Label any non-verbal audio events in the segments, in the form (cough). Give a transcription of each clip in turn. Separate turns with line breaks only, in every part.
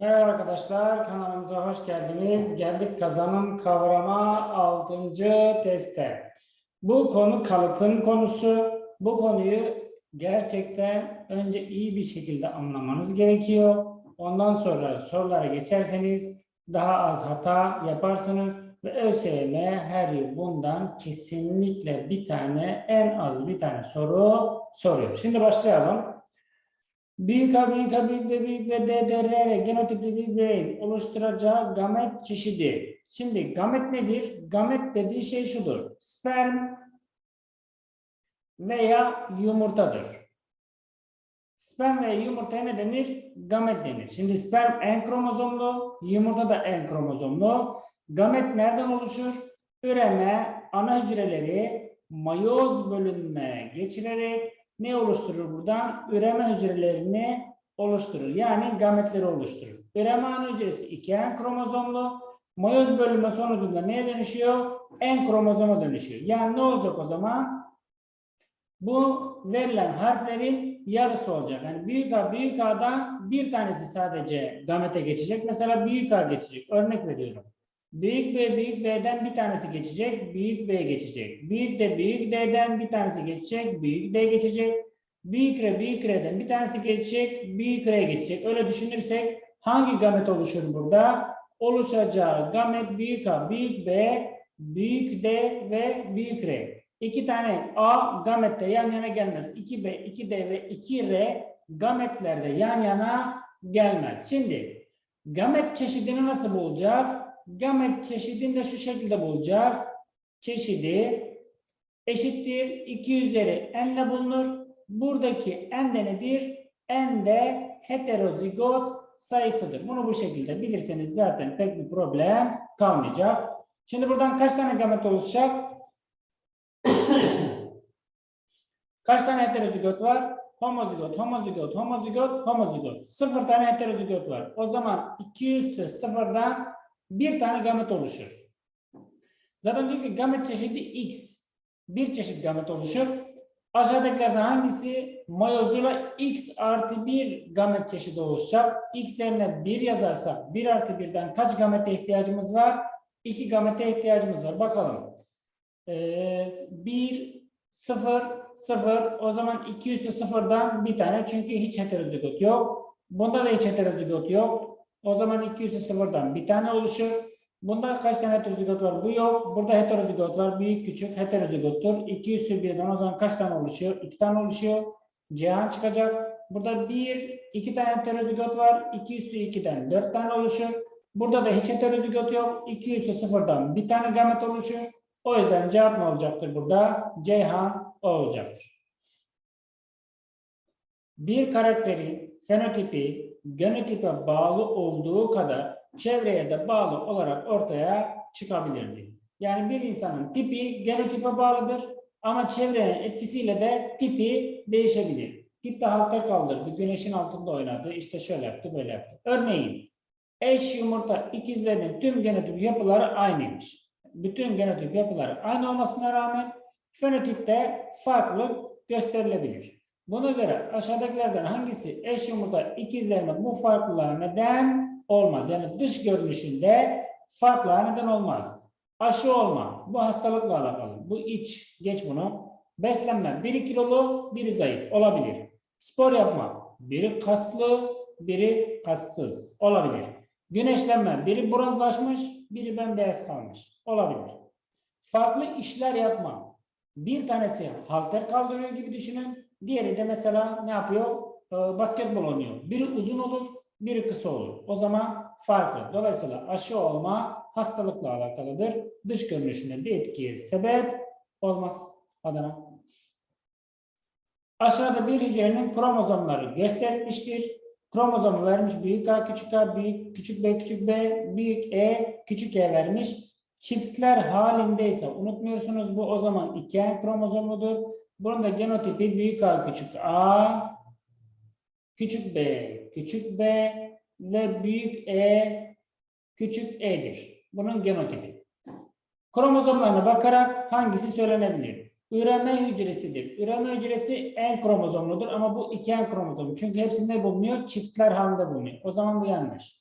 Merhaba arkadaşlar, kanalımıza hoş geldiniz. Geldik kazanım kavrama 6. teste. Bu konu kalıtım konusu. Bu konuyu gerçekten önce iyi bir şekilde anlamanız gerekiyor. Ondan sonra sorulara geçerseniz daha az hata yaparsınız ve ÖSYM her yıl bundan kesinlikle bir tane en az bir tane soru soruyor. Şimdi başlayalım. Büyük A, büyük A, büyük B, büyük B, D, D, R ve genotipli bir birey oluşturacağı gamet çeşidi. Şimdi gamet nedir? Gamet dediği şey şudur. Sperm veya yumurtadır. Sperm ve yumurtaya ne denir? Gamet denir. Şimdi sperm en kromozomlu, yumurta da en kromozomlu. Gamet nereden oluşur? Üreme, ana hücreleri mayoz bölünme geçirerek ne oluşturur buradan? Üreme hücrelerini oluşturur. Yani gametleri oluşturur. Üreme ana hücresi 2 kromozomlu. Mayoz bölünme sonucunda neye dönüşüyor? En kromozoma dönüşüyor. Yani ne olacak o zaman? Bu verilen harflerin yarısı olacak. Yani büyük A, büyük A'dan bir tanesi sadece gamete geçecek. Mesela büyük A geçecek. Örnek veriyorum. Büyük B, büyük B'den bir tanesi geçecek, büyük B geçecek. Büyük D, büyük D'den bir tanesi geçecek, büyük D geçecek. Büyük R, büyük R'den bir tanesi geçecek, büyük R geçecek. Öyle düşünürsek hangi gamet oluşur burada? Oluşacağı gamet büyük A, büyük B, büyük D ve büyük R. İki tane A gamette yan yana gelmez. 2B, 2D ve 2R gametlerde yan yana gelmez. Şimdi gamet çeşidini nasıl bulacağız? Gamet çeşidini de şu şekilde bulacağız. Çeşidi eşittir 2 üzeri n ile bulunur. Buradaki n de nedir? N de heterozigot sayısıdır. Bunu bu şekilde bilirseniz zaten pek bir problem kalmayacak. Şimdi buradan kaç tane gamet oluşacak? (coughs) kaç tane heterozigot var? Homozigot, homozigot, homozigot, homozigot. Sıfır tane heterozigot var. O zaman 200 ise sıfırdan bir tane gamet oluşur. Zaten diyor ki gamet çeşidi X. Bir çeşit gamet oluşur. Aşağıdakilerden hangisi mayozuyla X artı bir gamet çeşidi oluşacak? X yerine 1 yazarsak 1 artı 1'den kaç gamete ihtiyacımız var? 2 gamete ihtiyacımız var. Bakalım. Ee, 1, 0, 0. O zaman 200'ü sıfırdan bir tane. Çünkü hiç heterozigot yok. Bunda da hiç heterozigot yok. O zaman 200'ü sıfırdan bir tane oluşur. Bunda kaç tane heterozigot var? Bu yok. Burada heterozigot var. Büyük küçük heterozigottur. 200'ü birden o zaman kaç tane oluşuyor? 2 tane oluşuyor. Cihan çıkacak. Burada 1, 2 tane heterozigot var. 200'ü 2'den 4 tane oluşur. Burada da hiç heterozigot yok. 200'ü sıfırdan bir tane gamet oluşur. O yüzden cevap ne olacaktır burada? Ceyhan o olacaktır. Bir karakterin fenotipi genotipe bağlı olduğu kadar çevreye de bağlı olarak ortaya çıkabilir. Yani bir insanın tipi genotipe bağlıdır ama çevrenin etkisiyle de tipi değişebilir. Gitti halta kaldırdı, güneşin altında oynadı, işte şöyle yaptı, böyle yaptı. Örneğin eş yumurta ikizlerinin tüm genotip yapıları aynıymış. Bütün genotip yapıları aynı olmasına rağmen fenotipte farklılık gösterilebilir. Buna göre aşağıdakilerden hangisi eş yumurta ikizlerinde bu farklılığa neden olmaz? Yani dış görünüşünde farklılığa neden olmaz. Aşı olma, bu hastalıkla alakalı. Bu iç, geç bunu. Beslenme, biri kilolu, biri zayıf olabilir. Spor yapma, biri kaslı, biri kassız olabilir. Güneşlenme, biri bronzlaşmış, biri bembeyaz kalmış olabilir. Farklı işler yapma. Bir tanesi halter kaldırıyor gibi düşünün. Diğeri de mesela ne yapıyor? Ee, basketbol oynuyor. Biri uzun olur, biri kısa olur. O zaman farklı. Dolayısıyla aşı olma hastalıkla alakalıdır. Dış görünüşünde bir etkiye sebep olmaz. Adana. Aşağıda bir hücrenin kromozomları gösterilmiştir. Kromozomu vermiş büyük A, küçük A, büyük, küçük B, küçük B, büyük E, küçük E vermiş. Çiftler halindeyse unutmuyorsunuz bu o zaman iki kromozomludur. Bunun da genotipi büyük A küçük A, küçük B küçük B ve büyük E küçük E'dir. Bunun genotipi. Kromozomlarına bakarak hangisi söylenebilir? Üreme hücresidir. Üreme hücresi en kromozomludur ama bu iki en kromozom. Çünkü hepsinde bulunuyor, çiftler halinde bulunuyor. O zaman bu yanlış.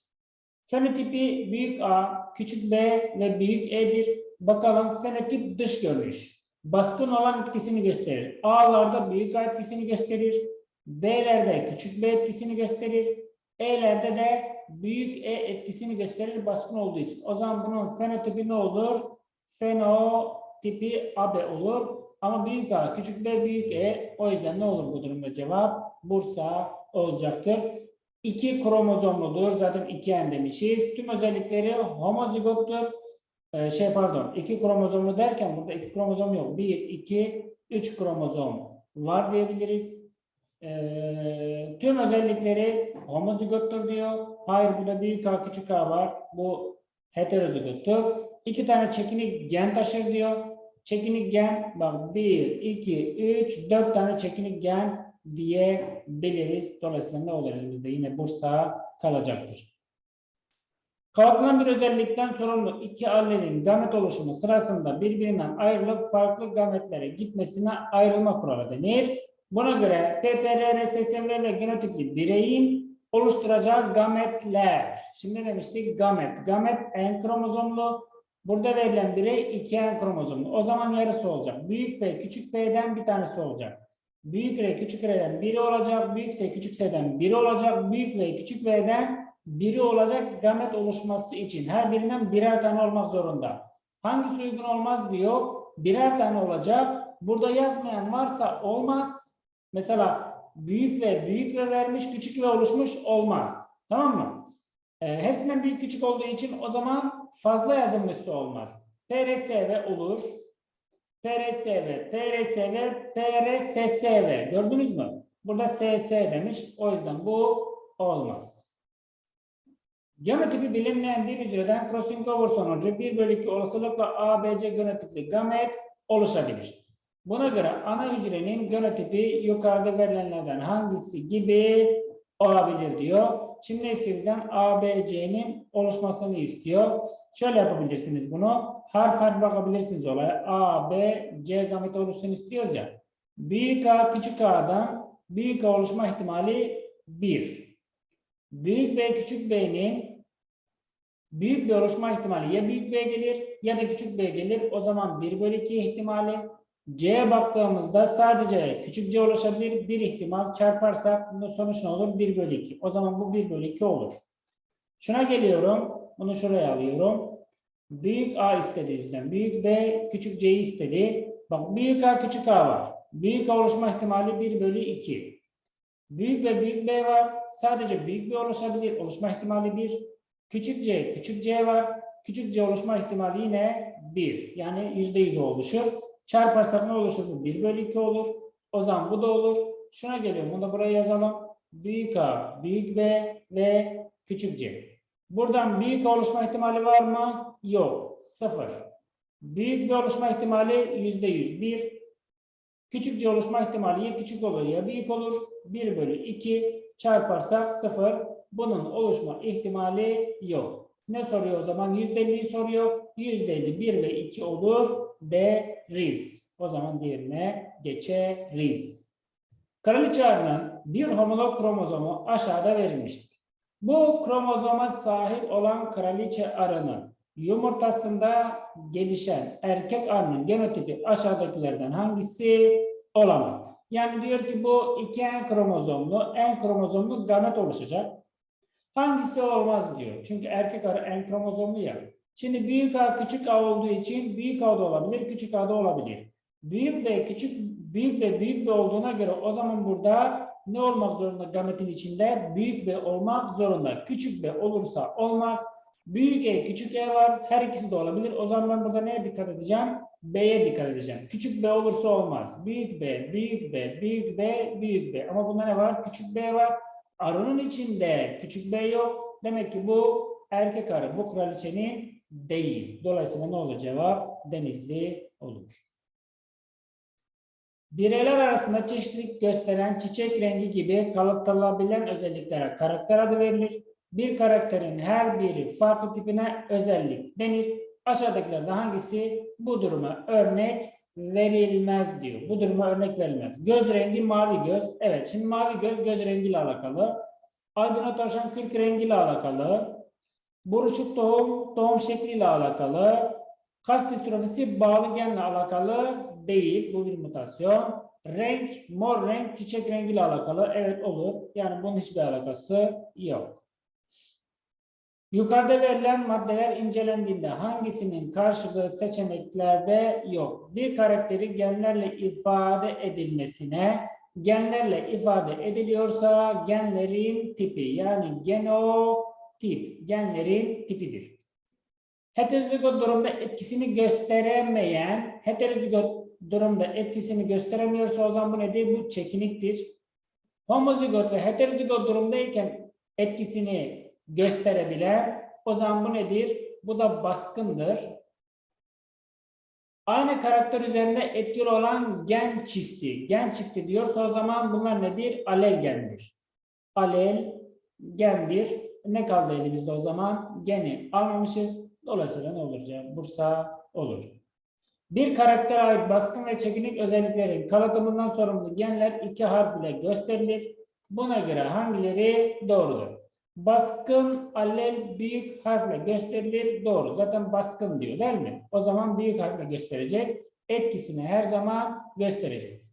Fenotipi büyük A, küçük B ve büyük E'dir. Bakalım fenotip dış görünüş. Baskın olan etkisini gösterir. A'larda büyük A etkisini gösterir. B'lerde küçük B etkisini gösterir. E'lerde de büyük E etkisini gösterir baskın olduğu için. O zaman bunun fenotipi ne olur? Fenotipi AB olur. Ama büyük A, küçük B, büyük E. O yüzden ne olur bu durumda cevap? Bursa olacaktır. İki kromozomludur. Zaten iki en demişiz. Tüm özellikleri homozigottur. Ee, şey pardon. iki kromozomlu derken burada iki kromozom yok. Bir, iki, üç kromozom var diyebiliriz. Ee, tüm özellikleri homozigottur diyor. Hayır burada büyük A küçük A var. Bu heterozigottur. İki tane çekinik gen taşır diyor. Çekinik gen bak 1, 2, 3, 4 tane çekinik gen diyebiliriz. Dolayısıyla ne olur elimizde? Yine Bursa kalacaktır. Kalkılan bir özellikten sorumlu iki allenin gamet oluşumu sırasında birbirinden ayrılıp farklı gametlere gitmesine ayrılma kuralı denir. Buna göre PPR, RSSV ve genotipli bireyin oluşturacağı gametler. Şimdi demiştik gamet. Gamet en kromozomlu. Burada verilen birey iki en kromozomlu. O zaman yarısı olacak. Büyük B, küçük B'den bir tanesi olacak. Büyük R, küçük R'den biri olacak. Büyük S, küçük S'den biri olacak. Büyük V, küçük V'den biri olacak gamet oluşması için. Her birinden birer tane olmak zorunda. Hangisi uygun olmaz diyor. Birer tane olacak. Burada yazmayan varsa olmaz. Mesela büyük ve büyük ve vermiş, küçük ve oluşmuş olmaz. Tamam mı? Ee, hepsinden büyük küçük olduğu için o zaman fazla yazılmışsa olmaz. PRSV olur. PRSV, PRSV, PRSSV. Gördünüz mü? Burada SS demiş. O yüzden bu olmaz. Genotipi bilinmeyen bir hücreden crossing over sonucu 1 bölü 2 olasılıkla ABC genotipli gamet oluşabilir. Buna göre ana hücrenin genotipi yukarıda verilenlerden hangisi gibi olabilir diyor. Şimdi bizden? ABC'nin oluşmasını istiyor. Şöyle yapabilirsiniz bunu. Harf harf bakabilirsiniz olaya. A, B, C gameti oluşsun istiyoruz ya. Büyük A, küçük A'dan büyük A oluşma ihtimali 1. Büyük B, küçük B'nin büyük bir oluşma ihtimali ya büyük B gelir ya da küçük B gelir. O zaman 1 bölü 2 ihtimali. C'ye baktığımızda sadece küçük C ulaşabilir. Bir ihtimal çarparsak sonuç ne olur? 1 bölü 2. O zaman bu 1 bölü 2 olur. Şuna geliyorum. Bunu şuraya alıyorum. Büyük A istedi bizden. Büyük B küçük C'yi istedi. Bak büyük A küçük A var. Büyük A oluşma ihtimali 1 bölü 2. Büyük ve büyük B var. Sadece büyük B oluşabilir. Oluşma ihtimali 1. Küçük C, küçük C var. Küçük C oluşma ihtimali yine 1. Yani %100 oluşur. Çarparsak ne oluşur? Bu 1 bölü 2 olur. O zaman bu da olur. Şuna geliyorum. Bunu da buraya yazalım. Büyük A, büyük B ve küçük C. Buradan büyük oluşma ihtimali var mı? Yok. Sıfır. Büyük bir oluşma ihtimali %100. 1. Küçük C oluşma ihtimali ya küçük olur ya büyük olur. 1 bölü 2 çarparsak 0. Bunun oluşma ihtimali yok. Ne soruyor o zaman? %50'yi soruyor. %50 1 ve 2 olur deriz. O zaman diğerine geçeriz. Kraliçe arının bir homolog kromozomu aşağıda verilmiştir. Bu kromozoma sahip olan kraliçe arının yumurtasında gelişen erkek arının genotipi aşağıdakilerden hangisi olamaz? Yani diyor ki bu iki en kromozomlu, en kromozomlu gamet oluşacak. Hangisi olmaz diyor. Çünkü erkek arı en kromozomlu ya. Şimdi büyük A küçük A olduğu için büyük A da olabilir, küçük A da olabilir. Büyük B küçük büyük B büyük B olduğuna göre o zaman burada ne olmak zorunda gametin içinde? Büyük B olmak zorunda. Küçük B olursa olmaz. Büyük E, küçük E var. Her ikisi de olabilir. O zaman ben burada neye dikkat edeceğim? B'ye dikkat edeceğim. Küçük B olursa olmaz. Büyük B, büyük B, büyük B, büyük B. Ama bunda ne var? Küçük B var. Arının içinde küçük B yok. Demek ki bu erkek arı. Bu kraliçenin değil. Dolayısıyla ne olur cevap? Denizli olur. Bireyler arasında çeşitlilik gösteren çiçek rengi gibi kalıttırabilen özelliklere karakter adı verilir. Bir karakterin her biri farklı tipine özellik denir. Aşağıdakilerden hangisi bu duruma örnek verilmez diyor. Bu duruma örnek verilmez. Göz rengi mavi göz. Evet şimdi mavi göz göz rengiyle alakalı. Albino tavşan kürk rengiyle alakalı. Buruşuk doğum, doğum şekliyle alakalı. Kas distrofisi bağlı genle alakalı değil. Bu bir mutasyon. Renk, mor renk, çiçek rengiyle alakalı. Evet olur. Yani bunun hiçbir alakası yok. Yukarıda verilen maddeler incelendiğinde hangisinin karşılığı seçeneklerde yok? Bir karakteri genlerle ifade edilmesine, genlerle ifade ediliyorsa genlerin tipi yani genotip genlerin tipidir. Heterozigot durumda etkisini gösteremeyen, heterozigot durumda etkisini gösteremiyorsa o zaman bu nedir? Bu çekiniktir. Homozigot ve heterozigot durumdayken etkisini gösterebilen o zaman bu nedir? Bu da baskındır. Aynı karakter üzerinde etkili olan gen çifti. Gen çifti diyorsa o zaman bunlar nedir? Alel gendir. Alel gendir. Ne kaldı elimizde o zaman? Geni almamışız. Dolayısıyla ne olur? Bursa olur. Bir karaktere ait baskın ve çekinik özelliklerin kalıtımından sorumlu genler iki harf ile gösterilir. Buna göre hangileri doğrudur? Baskın alel büyük harfle gösterilir. Doğru. Zaten baskın diyor değil mi? O zaman büyük harfle gösterecek. Etkisini her zaman gösterecek.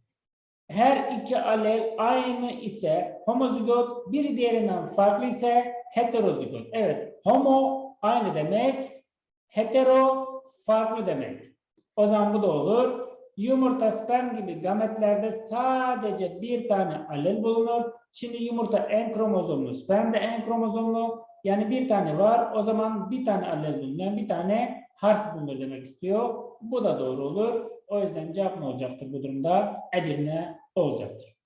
Her iki alel aynı ise homozigot bir diğerinden farklı ise heterozigot. Evet. Homo aynı demek. Hetero farklı demek. O zaman bu da olur. Yumurta, sperm gibi gametlerde sadece bir tane alel bulunur. Şimdi yumurta en kromozomlu, sperm de en kromozomlu. Yani bir tane var. O zaman bir tane alel bulunur. Yani bir tane harf bulunur demek istiyor. Bu da doğru olur. O yüzden cevap ne olacaktır bu durumda? Edirne olacaktır.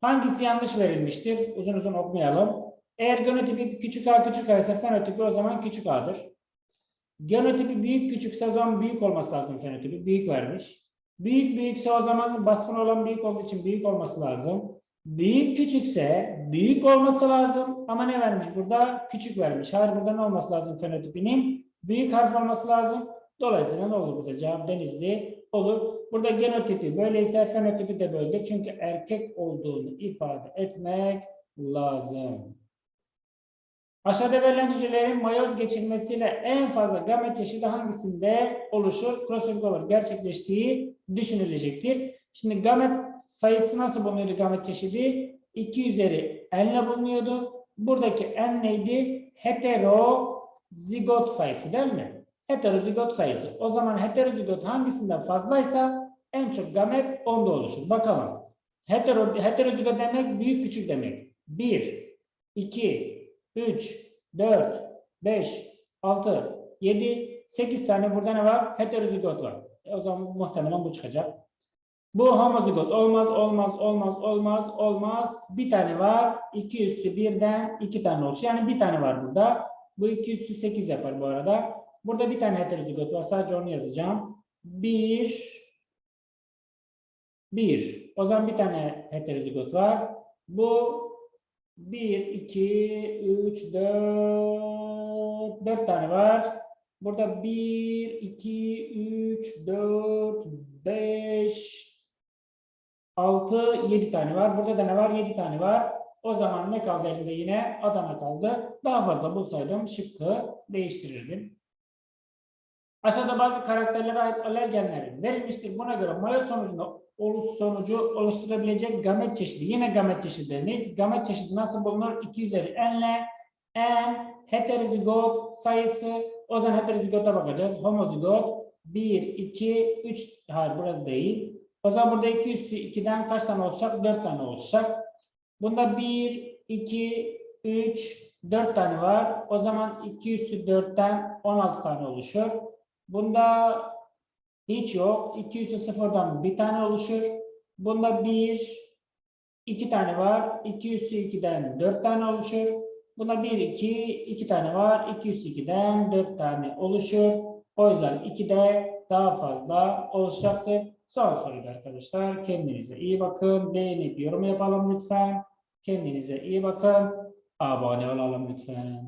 Hangisi yanlış verilmiştir? Uzun uzun okumayalım. Eğer genotipi küçük a küçük a ise fenotipi o zaman küçük a'dır. Genotipi büyük küçükse o zaman büyük olması lazım fenotipi. Büyük vermiş. Büyük büyükse o zaman baskın olan büyük olduğu için büyük olması lazım. Büyük küçükse büyük olması lazım. Ama ne vermiş burada? Küçük vermiş. Hayır burada ne olması lazım fenotipinin? Büyük harf olması lazım. Dolayısıyla ne olur burada? Cevap denizli olur. Burada genotipi böyleyse fenotipi de böyledir. Çünkü erkek olduğunu ifade etmek lazım. Aşağıda verilen hücrelerin mayoz geçirmesiyle en fazla gamet çeşidi hangisinde oluşur? Crossover gerçekleştiği düşünülecektir. Şimdi gamet sayısı nasıl bulunuyordu gamet çeşidi? 2 üzeri n ile bulunuyordu. Buradaki n neydi? Heterozigot sayısı değil mi? Heterozigot sayısı. O zaman heterozigot hangisinden fazlaysa en çok gamet onda oluşur. Bakalım. Hetero, heterozigot demek büyük küçük demek. 1, 2, 3, 4, 5, 6, 7, 8 tane burada ne var? Heterozigot var. E o zaman muhtemelen bu çıkacak. Bu homozigot olmaz, olmaz, olmaz, olmaz, olmaz. Bir tane var. 2 üssü birden iki tane olmuş. Yani bir tane var burada. Bu 2 üssü 8 yapar bu arada. Burada bir tane heterozigot var. Sadece onu yazacağım. 1 1. O zaman bir tane heterozigot var. Bu 1, 2, 3, 4, 4 tane var. Burada 1, 2, 3, 4, 5, 6, 7 tane var. Burada da ne var? 7 tane var. O zaman ne kaldı elimde yine? Adana kaldı. Daha fazla bulsaydım şıkkı değiştirirdim. Aşağıda bazı karakterlere ait alergenlerin verilmiştir. Buna göre mayo sonucunda oluş sonucu oluşturabilecek gamet çeşidi. Yine gamet çeşidimiz. Gamet çeşidi nasıl bulunur? 2 üzeri n ile n heterozigot sayısı. O zaman heterozigota bakacağız. Homozigot 1, 2, 3. Hayır burada değil. O zaman burada 2 üssü 2'den kaç tane olacak? 4 tane olacak. Bunda 1, 2, 3, 4 tane var. O zaman 2 üssü 4'ten 16 tane oluşur. Bunda hiç yok. 2 üssü sıfırdan bir tane oluşur. Bunda 1, 2 tane var. 2 üssü 2'den 4 tane oluşur. Buna 1, 2, 2 tane var. 2 üssü 2'den 4 tane oluşur. O yüzden 2 de daha fazla oluşacaktır. Son soruda arkadaşlar. Kendinize iyi bakın. Beğenip yorum yapalım lütfen. Kendinize iyi bakın. Abone olalım lütfen.